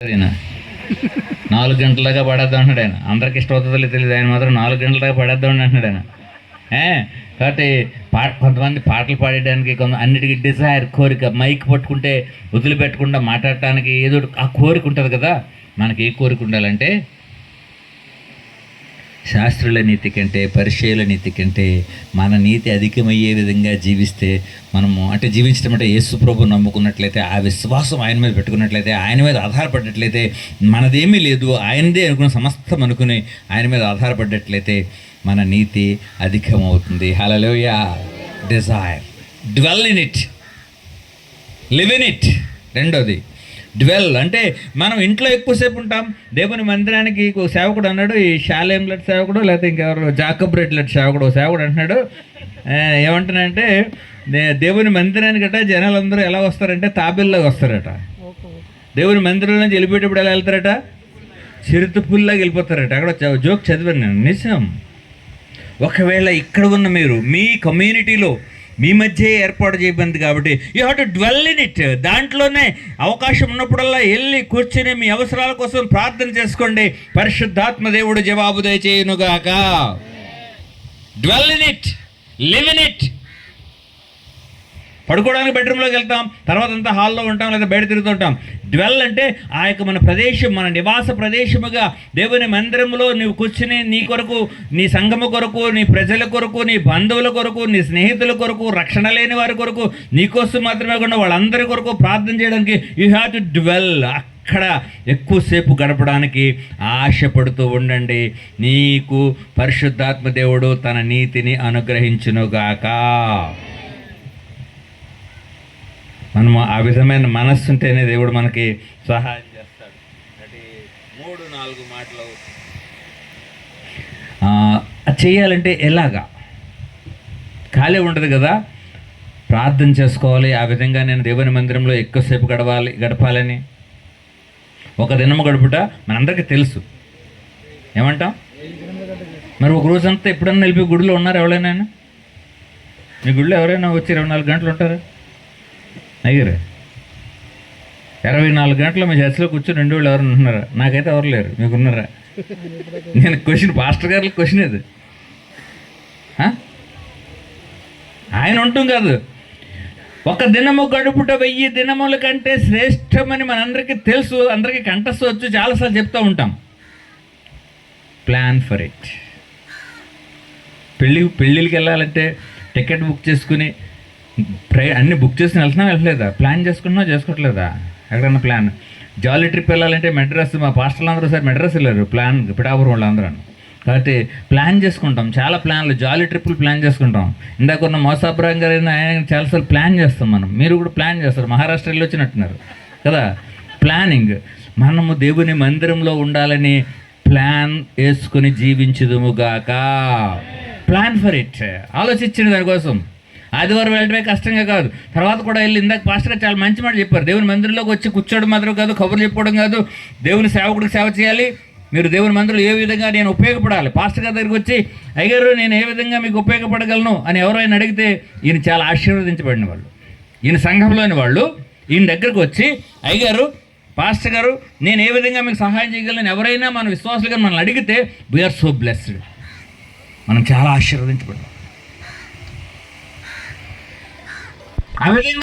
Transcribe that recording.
ఆయన నాలుగు గంటలుగా పడేద్దాం అంటున్నాడు ఆయన. అందరికి ఇష్టమవుతుందో తెలియదు ఆయన మాత్రం నాలుగు గంటలుగా పడేద్దాం అంటున్నాడు ఆయన. కాబట్టి పా కొంతమంది పాటలు పాడేయడానికి కొంత అన్నిటికీ డిజైర్ కోరిక మైక్ పట్టుకుంటే వదిలిపెట్టకుండా మాట్లాడటానికి ఏదో ఆ కోరిక ఉంటుంది కదా? మనకి ఏ కోరిక ఉండాలంటే శాస్త్రుల నీతి కంటే పరిచయుల నీతి కంటే మన నీతి అధికమయ్యే విధంగా జీవిస్తే మనము అంటే జీవించడం అంటే యేసుప్రభు నమ్ముకున్నట్లయితే ఆ విశ్వాసం ఆయన మీద పెట్టుకున్నట్లయితే ఆయన మీద ఆధారపడినట్లయితే మనదేమీ లేదు. ఆయనదే అనుకున్న సమస్తం అనుకుని ఆయన మీద ఆధారపడ్డట్లయితే మన నీతి అధికమవుతుంది. హలలోయ desire dwell in it live in it రెండోది డ్వెల్ అంటే మనం ఇంట్లో ఎక్కువసేపు ఉంటాం. దేవుని మందిరానికి సేవకుడు అన్నాడు ఈ శాలేం లెట్ సేవకుడు లేకపోతే ఇంకెవరు జాకబ్ రెడ్ లెట్ సేవకుడు సేవకుడు అంటున్నాడు. ఏమంటున్నాడంటే దేవుని మందిరానికి అట జనాలందరూ ఎలా వస్తారంటే తాబేల్లాగా వస్తారట. దేవుని మందిరం నుంచి వెళ్ళిపోయేటప్పుడు ఎలా వెళ్తారట? చిరుతుపుల్లాగా వెళ్ళిపోతారట. అక్కడ జోక్ చదివాను నేను నిజం. ఒకవేళ ఇక్కడ ఉన్న మీరు మీ కమ్యూనిటీలో మీ మధ్య ఏర్పాటు చేయబడింది కాబట్టి you have to dwell in it. దాంట్లోనే అవకాశం ఉన్నప్పుడల్లా వెళ్ళి కూర్చుని మీ అవసరాల కోసం ప్రార్థన చేసుకోండి. పరిశుద్ధాత్మ దేవుడు జవాబు దయచేయునుగాక. Dwell in it live in it. పడుకోవడానికి బెడ్రూమ్లోకి వెళ్తాం తర్వాత అంతా హాల్లో ఉంటాం లేదా బయట తిరుగుతుంటాం డ్వెల్ అంటే ఆ యొక్క మన ప్రదేశం మన నివాస ప్రదేశముగా దేవుని మందిరంలో నీవు కూర్చుని నీ కొరకు నీ సంఘము కొరకు నీ ప్రజల కొరకు నీ బంధువుల కొరకు నీ స్నేహితుల కొరకు రక్షణ లేని వారి కొరకు నీకోసం మాత్రమే కాకుండా వాళ్ళందరి కొరకు ప్రార్థన చేయడానికి యూ హ్యావ్ టు డ్వెల్ అక్కడ ఎక్కువసేపు గడపడానికి ఆశపడుతూ ఉండండి. నీకు పరిశుద్ధాత్మ దేవుడు తన నీతిని అనుగ్రహించునుగాక. మనము ఆ విధమైన మనస్సు ఉంటేనే దేవుడు మనకి సహాయం చేస్తాడు. అంటే మూడు నాలుగు మాటలు. అది చేయాలంటే ఎలాగా? ఖాళీ ఉండదు కదా? ప్రార్థన చేసుకోవాలి ఆ విధంగా నేను దేవుని మందిరంలో ఎక్కువసేపు గడవాలి గడపాలని. ఒక దినము గడుపుట మనందరికీ తెలుసు. ఏమంటాం? మరి ఒక రోజంతా ఎప్పుడన్నా వెళ్ళి గుడిలో ఉన్నారు ఎవరైనా? మీ గుడిలో ఎవరైనా వచ్చి ఇరవై నాలుగు గంటలు ఉంటారు? అయ్యారు ఇరవై నాలుగు గంటలు మీ చర్చిలో కూర్చొని రెండు వాళ్ళు ఎవరు ఉంటున్నారా నాకైతే ఎవరు లేరు. మీకు ఉన్నారా నేను క్వశ్చన్ పాస్టర్ గారికి క్వశ్చన్ ఇది. ఆయన ఉంటాం కాదు. ఒక దినము గడుపుట వెయ్యి దినముల కంటే శ్రేష్టమని మనందరికీ తెలుసు అందరికీ కంఠస్థ వచ్చు చాలాసార్లు చెప్తూ ఉంటాం. Plan for it. పెళ్ళి పెళ్ళిళ్ళకి వెళ్ళాలంటే టికెట్ బుక్ చేసుకుని ట్రై అన్ని బుక్ చేసుకుని వెళ్తున్నా వెళ్ళలేదా ప్లాన్ చేసుకున్నా చేసుకోవట్లేదా? ఎక్కడన్నా ప్లాన్ జాలీ ట్రిప్ వెళ్ళాలంటే మెడ్రాస్ మా పాస్టర్లు అందరూ సార్ మెడ్రాస్ వెళ్ళారు ప్లాన్ పిఠాపురం వాళ్ళు అందరూ కాబట్టి ప్లాన్ చేసుకుంటాం చాలా ప్లాన్లు జాలీ ట్రిప్పులు ప్లాన్ చేసుకుంటాం. ఇందాక ఉన్న మోసాపురం గారు ఆయన చాలాసార్లు ప్లాన్ చేస్తాం మనం. మీరు కూడా ప్లాన్ చేస్తారు మహారాష్ట్ర వెళ్ళి వచ్చినట్టున్నారు. కదా? ప్లానింగ్ మనము దేవుని మందిరంలో ఉండాలని ప్లాన్ వేసుకుని జీవించదుముగాక ప్లాన్ ఫర్ ఇట్ ఆలోచించండి దానికోసం. ఆదివారం వెళ్ళడమే కష్టంగా కాదు. తర్వాత కూడా వెళ్ళి ఇందాక పాస్టర్ చాలా మంచి మాట చెప్పారు. దేవుని మందిరంలోకి వచ్చి కూర్చోవడం మాత్రం కాదు కబుర్లు చెప్పుకోవడం కాదు. దేవుని సేవకుడికి సేవ చేయాలి. మీరు దేవుని మందిరంలో ఏ విధంగా నేను ఉపయోగపడాలి? పాస్టర్ గారి దగ్గరికి వచ్చి అయ్యారు నేను ఏ విధంగా మీకు ఉపయోగపడగలను అని ఎవరైనా అడిగితే ఈయన చాలా ఆశీర్వదించబడిన వాళ్ళు. ఈయన సంఘంలోని వాళ్ళు. ఈయన దగ్గరకు వచ్చి అయ్యారు పాస్టర్ గారు నేను ఏ విధంగా మీకు సహాయం చేయగలను? ఎవరైనా మన విశ్వాసులుగా మనల్ని అడిగితే వీఆర్ సో బ్లెస్డ్ మనం చాలా ఆశీర్వదించబడ్డాం ఆ విధంగా